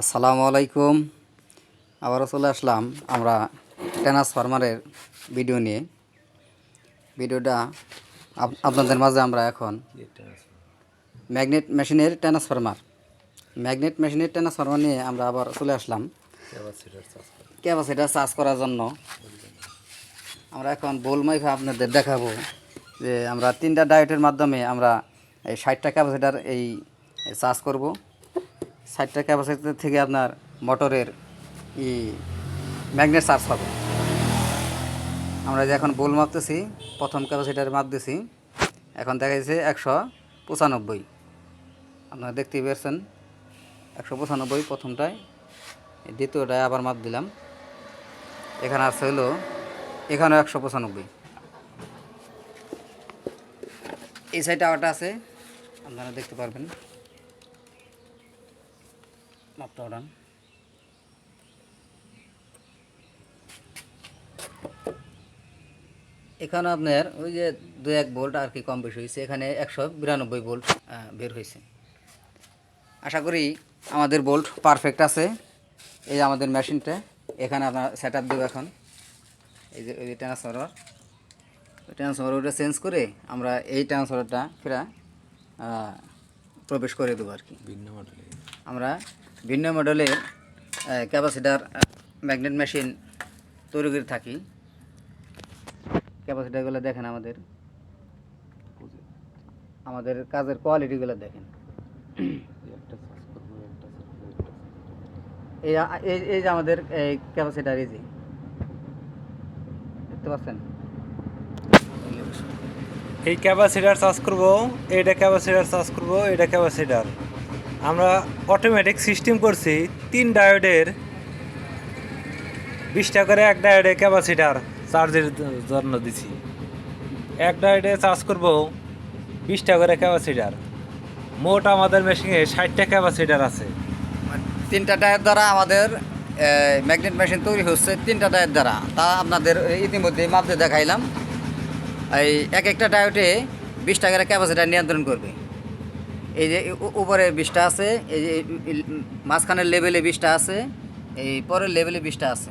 আসসালামু আলাইকুম। আবারও চলে আসলাম আমরা ট্রান্সফরমারের ভিডিও নিয়ে। ভিডিওটা আপনাদের মাঝে আমরা এখন ম্যাগনেট মেশিনের ট্রান্সফরমার। ম্যাগনেট মেশিনের ট্রান্সফরমার নিয়ে আমরা আবার চলে আসলাম। ক্যাপাসিটার চার্জ করার জন্য। আমরা এখন বোল মাইফা আপনাদের দেখাবো যে আমরা তিনটা ডায়েটের মাধ্যমে আমরা এই ষাটটা ক্যাপাসিটার এই চার্জ করব। ষাটটা ক্যাপাসিটি থেকে আপনার মোটরের ই ম্যাগনেট চার্জ হবে। আমরা যে এখন বোল মাপতেছি, প্রথম ক্যাপাসিটার মাপ দিছি এখন দেখা যাচ্ছে একশো পঁচানব্বই। আপনারা দেখতেই পেরেছেন, একশো পঁচানব্বই প্রথমটায় দ্বিতীয়টায় আবার মাপ দিলাম। এখানে আছে হলো, এখানেও একশো পঁচানব্বই। এই সাইডে আরেকটা আছে, আপনারা দেখতে পারবেন। মাপটা ওঠান এখানে আপনার ওই যে দু এক ভোল্ট আর কি কম বেশি হয়েছে এখানে একশো বিরানব্বই ভোল্ট বের হয়েছে। আশা করি আমাদের বোল্ট পারফেক্ট আছে এই আমাদের মেশিনটা। এখানে আপনার সেট আপ দেবো এখন। এই যে ওই যে ট্রান্সফার ট্রান্সফারটা চেঞ্জ করে আমরা এই ট্রান্সফারটা ফেরা প্রবেশ করে দেবো আর কি। ভিন্ন মডেলে আমরা ভিন্ন মডেলের ক্যাপাসিটার ম্যাগনেট মেশিন তৈরি করে থাকি। ক্যাপাসিটারগুলো দেখেন আমাদের। আমাদের কাজের কোয়ালিটিগুলো দেখেন। এই এই যে আমাদের, এই ক্যাপাসিটার যে। দেখতে পাচ্ছেন? এই ক্যাপাসিটার চার্জ করব, এইটা ক্যাপাসিটার চার্জ করব এটা ক্যাপাসিটার আমরা অটোমেটিক সিস্টেম করছি, তিন ডায়োডের বিশ টাকা করে এক ডায়োডে ক্যাপাসিটার চার্জের জন্য দিছি। এক ডায়োডে চার্জ করব বিশ টাকা করে ক্যাপাসিটার মোট আমাদের মেশিনে ষাটটা ক্যাপাসিটার আছে। তিনটা টায়ার দ্বারা আমাদের ম্যাগনেট মেশিন তৈরি হচ্ছে তিনটা টায়ার দ্বারা। তা আপনাদের ইতিমধ্যে মাপতে দেখাইলাম। এই এক একটা টায়ারে বিশ টাকার ক্যাপাসিটার নিয়ন্ত্রণ করবে। এই যে উপরে বিশটা আছে, এই যে মাঝখানের লেভেলে বিশটা আছে, এই পরের লেভেলে বিশটা আছে।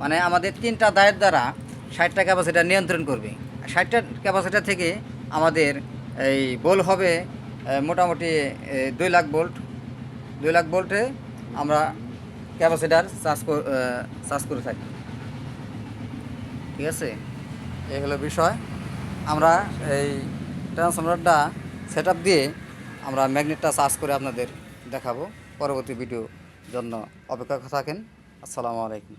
মানে আমাদের তিনটা দায়ের দ্বারা ষাটটা ক্যাপাসিটার নিয়ন্ত্রণ করবে। ষাটটা ক্যাপাসিটার থেকে আমাদের এই বোল হবে মোটামুটি দুই লাখ ভোল্ট। দুই লাখ ভোল্টে আমরা ক্যাপাসিটার চার্জ চার্জ করে থাকি। ঠিক আছে? এই হলো বিষয়। আমরা এই ট্রান্সফরমারটা সেট দিয়ে আমরা ম্যাগনেটটা চার্জ করে আপনাদের দেখাবো। পরবর্তী ভিডিও জন্য অপেক্ষা থাকেন। আসসালামু আলাইকুম।